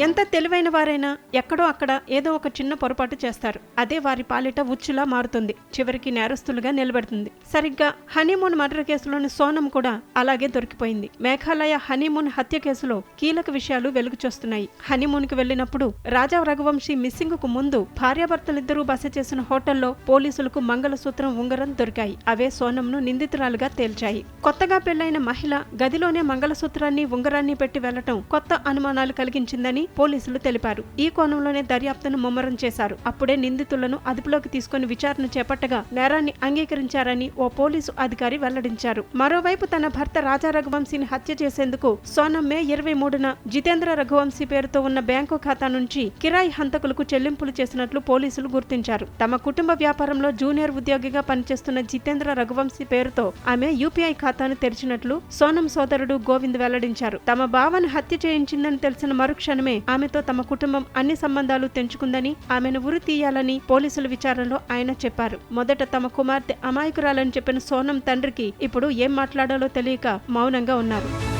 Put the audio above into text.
ఎంత తెలివైన వారైనా ఎక్కడో అక్కడ ఏదో ఒక చిన్న పొరపాటు చేస్తారు. అదే వారి పాలిట ఉచ్చులా మారుతుంది. చివరికి నేరస్తులుగా నిలబెడుతుంది. సరిగ్గా హనీమూన్ మర్డర్ కేసులోని సోనం కూడా అలాగే దొరికిపోయింది. మేఘాలయ హనీమూన్ హత్య కేసులో కీలక విషయాలు వెలుగుచొస్తున్నాయి. హనీమూన్కి హనీమూన్కి వెళ్ళినప్పుడు రాజా రఘువంశీ మిస్సింగ్కు ముందు భార్యాభర్తలిద్దరూ బస చేసిన హోటల్లో పోలీసులకు మంగళసూత్రం ఉంగరం దొరికాయి. అవే సోనంను నిందితురాలుగా తేల్చాయి. కొత్తగా పెళ్ళైన మహిళ గదిలోనే మంగళసూత్రాన్ని ఉంగరాన్ని పెట్టి వెళ్ళటం కొత్త అనుమానాలు కలిగించిందని పోలీసులు తెలిపారు. ఈ కోణంలోనే దర్యాప్తును ముమ్మరం చేశారు. అప్పుడే నిందితులను అదుపులోకి తీసుకుని విచారణ చేపట్టగా నేరాన్ని అంగీకరించారని ఓ పోలీసు అధికారి వెల్లడించారు. మరోవైపు తన భర్త రాజా రఘువంశీని హత్య చేసేందుకు సోనం మే ఇరవై మూడున జితేంద్ర రఘువంశీ పేరుతో ఉన్న బ్యాంకు ఖాతా నుంచి కిరాయి హంతకులకు చెల్లింపులు చేసినట్లు పోలీసులు గుర్తించారు. తమ కుటుంబ వ్యాపారంలో జూనియర్ ఉద్యోగిగా పనిచేస్తున్న జితేంద్ర రఘువంశీ పేరుతో ఆమె యూపీఐ ఖాతాను తెరిచినట్లు సోనం సోదరుడు గోవింద్ వెల్లడించారు. తమ బావను హత్య చేయించిందని తెలిసిన మరుక్షణమే ఆమెతో తమ కుటుంబం అన్ని సంబంధాలు తెంచుకుందని ఆమెను ఉరి తీయాలని పోలీసుల విచారణలో ఆయన చెప్పారు. మొదట తమ కుమార్తె అమాయకురాలని చెప్పిన సోనం తండ్రికి ఇప్పుడు ఏం మాట్లాడాలో తెలియక మౌనంగా ఉన్నారు.